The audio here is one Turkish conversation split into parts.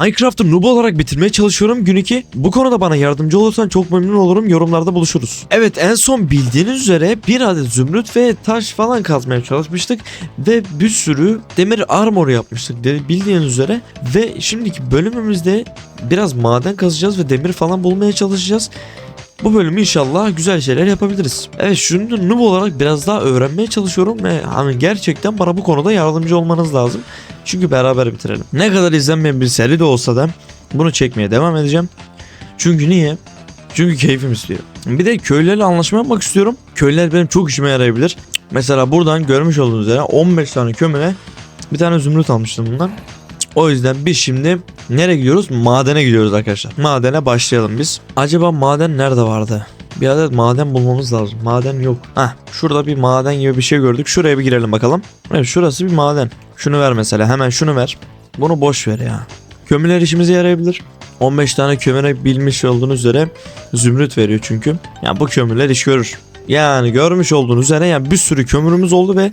Minecraft'ı noob olarak bitirmeye çalışıyorum gün 2. Bu konuda bana yardımcı olursan çok memnun olurum. Yorumlarda buluşuruz. Evet en son bildiğiniz üzere bir adet zümrüt ve taş falan kazmaya çalışmıştık. Ve bir sürü demir armor yapmıştık de- bildiğiniz üzere. Ve şimdiki bölümümüzde biraz maden kazacağız ve demir falan bulmaya çalışacağız. Bu bölümü inşallah güzel şeyler yapabiliriz. Evet şunu noob olarak biraz daha öğrenmeye çalışıyorum ve hani gerçekten bana bu konuda yardımcı olmanız lazım. Çünkü beraber bitirelim. Ne kadar izlenmeyen bir seri de olsa da bunu çekmeye devam edeceğim. Çünkü niye? Çünkü keyfim istiyor. Bir de köylülerle anlaşma yapmak istiyorum. Köylüler benim çok işime yarayabilir. Mesela buradan görmüş olduğunuz üzere 15 tane kömüre bir tane zümrüt almıştım bundan. O yüzden biz şimdi nereye gidiyoruz? Madene gidiyoruz arkadaşlar. Madene başlayalım biz. Acaba maden nerede vardı? Bir adet maden bulmamız lazım. Maden yok. Heh, şurada bir maden gibi bir şey gördük. Şuraya bir girelim bakalım. Evet şurası bir maden. Şunu ver mesela. Hemen şunu ver. Bunu boş ver ya. Kömürler işimize yarayabilir. 15 tane kömüre bilmiş olduğunuz üzere zümrüt veriyor çünkü. Yani bu kömürler iş görür. Yani görmüş olduğunuz üzere yani bir sürü kömürümüz oldu ve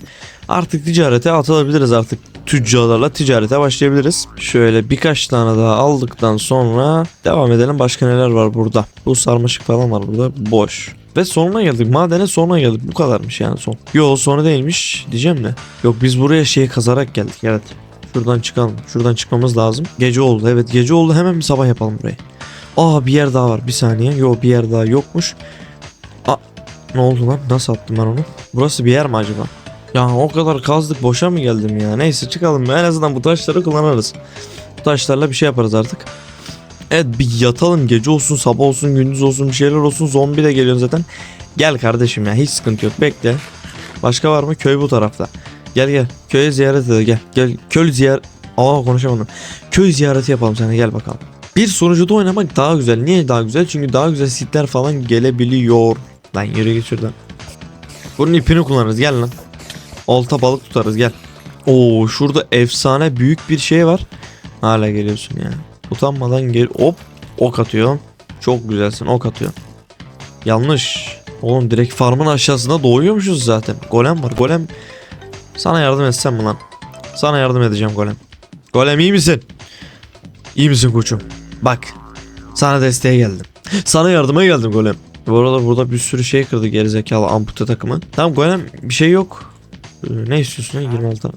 artık ticarete atılabiliriz artık. Tüccarlarla ticarete başlayabiliriz. Şöyle birkaç tane daha aldıktan sonra devam edelim. Başka neler var burada? Bu sarmaşık falan var burada. Boş. Ve sonuna geldik. Madene sonuna geldik. Bu kadarmış yani son. Yo sonra değilmiş diyeceğim de. Yok biz buraya şeyi kazarak geldik. Evet. Şuradan çıkalım. Şuradan çıkmamız lazım. Gece oldu. Evet gece oldu. Hemen bir sabah yapalım burayı. Aa bir yer daha var. Bir saniye. Yo bir yer daha yokmuş. Aa ne oldu lan? Nasıl attım ben onu? Burası bir yer mi acaba? Ya o kadar kazdık boşa mı geldim ya? Neyse çıkalım. En azından bu taşları kullanırız. Bu taşlarla bir şey yaparız artık. Evet bir yatalım. Gece olsun, sabah olsun, gündüz olsun bir şeyler olsun. Zombi de geliyor zaten. Gel kardeşim ya hiç sıkıntı yok. Bekle. Başka var mı? Köy bu tarafta. Gel gel. Köye ziyaret edelim. Gel. Gel. Köy ziyaret... Aa konuşamadım. Köy ziyareti yapalım sana. Gel bakalım. Bir sonucuda oynamak daha güzel. Niye daha güzel? Çünkü daha güzel sitler falan gelebiliyor. Lan yürü git şuradan. Bunun ipini kullanırız. Gel lan. Olta balık tutarız gel. Oo şurada efsane büyük bir şey var. Hala geliyorsun ya. Utanmadan gel. Hop ok atıyor. Çok güzelsin ok atıyor. Yanlış. Oğlum direkt farmın aşağısında doğuyormuşuz zaten. Golem var. Golem sana yardım etsem mi lan? Sana yardım edeceğim Golem. Golem iyi misin? İyi misin koçum? Bak. Sana desteğe geldim. Sana yardıma geldim Golem. Bu arada burada bir sürü şey kırdı gerizekalı ampute takımı. Tamam Golem bir şey yok. Ee, ne istiyorsun ya 26 tane?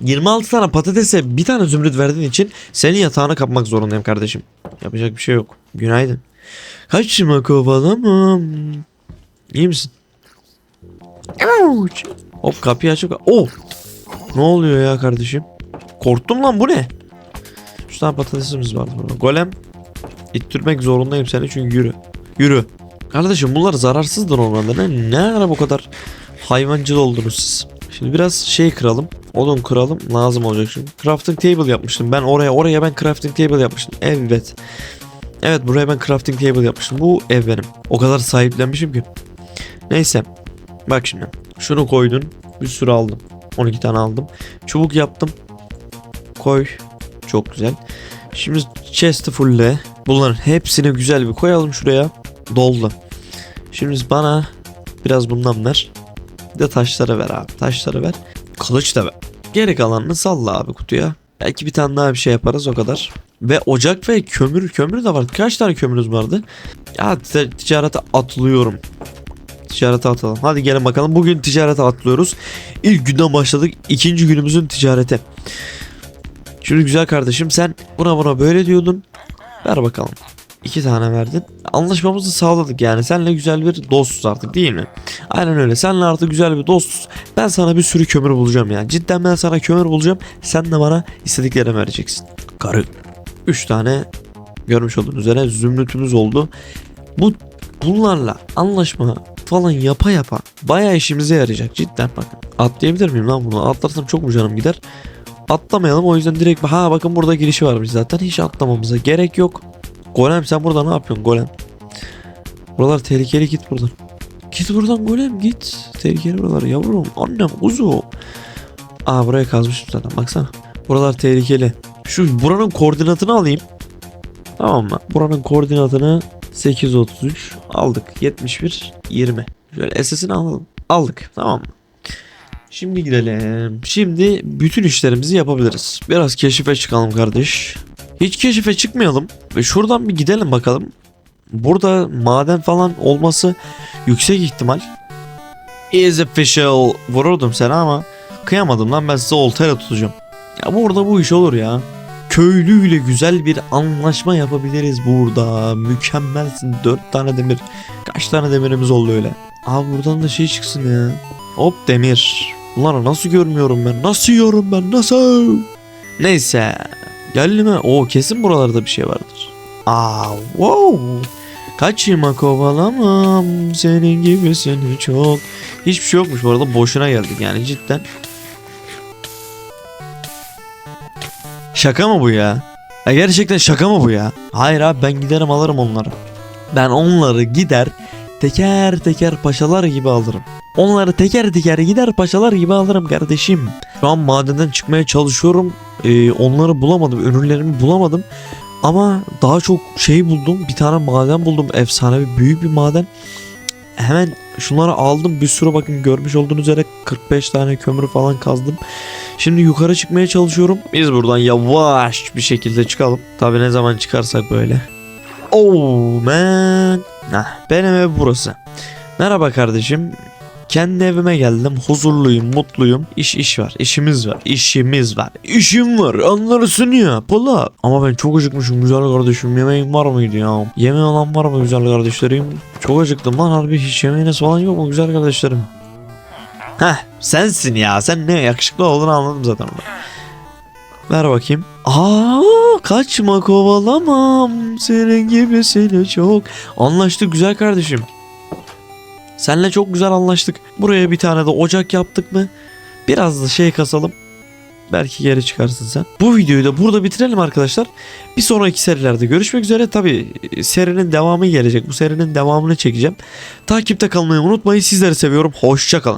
26 tane patatese bir tane zümrüt verdiğin için senin yatağını kapmak zorundayım kardeşim. Yapacak bir şey yok. Günaydın. Kaçma kovalamam. İyi misin? Ouch. Hop kapıyı açıp... Oh! Ne oluyor ya kardeşim? Korktum lan bu ne? Üç tane patatesimiz var burada. Golem. İttirmek zorundayım seni çünkü yürü. Yürü. Kardeşim bunlar zararsızdır normalde. Ne, ne ara bu kadar hayvancıl oldunuz siz? Şimdi biraz şey kıralım. Odun kıralım. Lazım olacak çünkü. Crafting table yapmıştım. Ben oraya oraya ben crafting table yapmıştım. Evet. Evet buraya ben crafting table yapmıştım. Bu ev benim. O kadar sahiplenmişim ki. Neyse. Bak şimdi. Şunu koydun. Bir sürü aldım. 12 tane aldım. Çubuk yaptım. Koy. Çok güzel. Şimdi chest'i fullle. Bunların hepsini güzel bir koyalım şuraya. Doldu. Şimdi bana biraz bundan ver. Bir de taşları ver abi. Taşları ver. Kılıç da ver. Geri kalanını salla abi kutuya. Belki bir tane daha bir şey yaparız o kadar. Ve ocak ve kömür kömür de var. Kaç tane kömürümüz vardı? Ya ticarete atlıyorum. Ticarete atalım. Hadi gelin bakalım. Bugün ticarete atlıyoruz. İlk günden başladık. İkinci günümüzün ticarete. Şimdi güzel kardeşim sen buna buna böyle diyordun. Ver bakalım. İki tane verdin. Anlaşmamızı sağladık yani. Seninle güzel bir dostuz artık değil mi? Aynen öyle. Seninle artık güzel bir dostuz. Ben sana bir sürü kömür bulacağım yani. Cidden ben sana kömür bulacağım. Sen de bana istediklerini vereceksin. Karı. Üç tane görmüş olduğunuz üzere zümrütümüz oldu. Bu bunlarla anlaşma falan yapa yapa bayağı işimize yarayacak cidden bakın. Atlayabilir miyim lan bunu? Atlarsam çok mu canım gider? Atlamayalım o yüzden direkt ha bakın burada girişi varmış zaten hiç atlamamıza gerek yok. Golem sen burada ne yapıyorsun Golem? Buralar tehlikeli git buradan. Git buradan Golem git. Tehlikeli buralar yavrum. Annem uzu. Aa buraya kazmışım zaten baksana. Buralar tehlikeli. Şu buranın koordinatını alayım. Tamam mı? Buranın koordinatını 833 aldık. 71 20. Şöyle SS'ini alalım. Aldık. Tamam mı? Şimdi gidelim. Şimdi bütün işlerimizi yapabiliriz. Biraz keşife çıkalım kardeş. Hiç keşife çıkmayalım ve şuradan bir gidelim bakalım. Burada maden falan olması yüksek ihtimal. Is official. Vururdum seni ama kıyamadım lan ben size oltayla tutacağım. Ya burada bu iş olur ya. Köylüyle güzel bir anlaşma yapabiliriz burada. Mükemmelsin. Dört tane demir. Kaç tane demirimiz oldu öyle. Abi buradan da şey çıksın ya. Hop demir. Bunları nasıl görmüyorum ben? Nasıl yiyorum ben? Nasıl? Neyse. Geldi mi? O kesin buralarda bir şey vardır. Aa, wow. Kaçıma kovalamam senin gibisini çok. Hiçbir şey yokmuş bu arada boşuna geldik yani cidden. Şaka mı bu ya? ya? Gerçekten şaka mı bu ya? Hayır abi ben giderim alırım onları. Ben onları gider teker teker paşalar gibi alırım. Onları teker teker gider paşalar gibi alırım kardeşim. Şu an madenden çıkmaya çalışıyorum. Ee, onları bulamadım. Ürünlerimi bulamadım. Ama daha çok şey buldum. Bir tane maden buldum. Efsane bir büyük bir maden. Hemen şunları aldım. Bir sürü bakın görmüş olduğunuz üzere 45 tane kömür falan kazdım. Şimdi yukarı çıkmaya çalışıyorum. Biz buradan yavaş bir şekilde çıkalım. Tabi ne zaman çıkarsak böyle. Oh man. Hah, benim ev burası. Merhaba kardeşim. Kendi evime geldim. Huzurluyum, mutluyum. İş iş var. işimiz var. işimiz var. İşim var. Anlarsın ya. Pola. Ama ben çok acıkmışım güzel kardeşim. Yemeğin var mıydı ya? Yemeği olan var mı güzel kardeşlerim? Çok acıktım lan harbi. Hiç yemeğiniz falan yok mu güzel kardeşlerim? Heh sensin ya. Sen ne yakışıklı olduğunu anladım zaten. Ver bakayım. Aa kaçma kovalamam. Senin gibisini çok. Anlaştık güzel kardeşim. Seninle çok güzel anlaştık. Buraya bir tane de ocak yaptık mı? Biraz da şey kasalım. Belki geri çıkarsın sen. Bu videoyu da burada bitirelim arkadaşlar. Bir sonraki serilerde görüşmek üzere. Tabi serinin devamı gelecek. Bu serinin devamını çekeceğim. Takipte kalmayı unutmayın. Sizleri seviyorum. Hoşçakalın.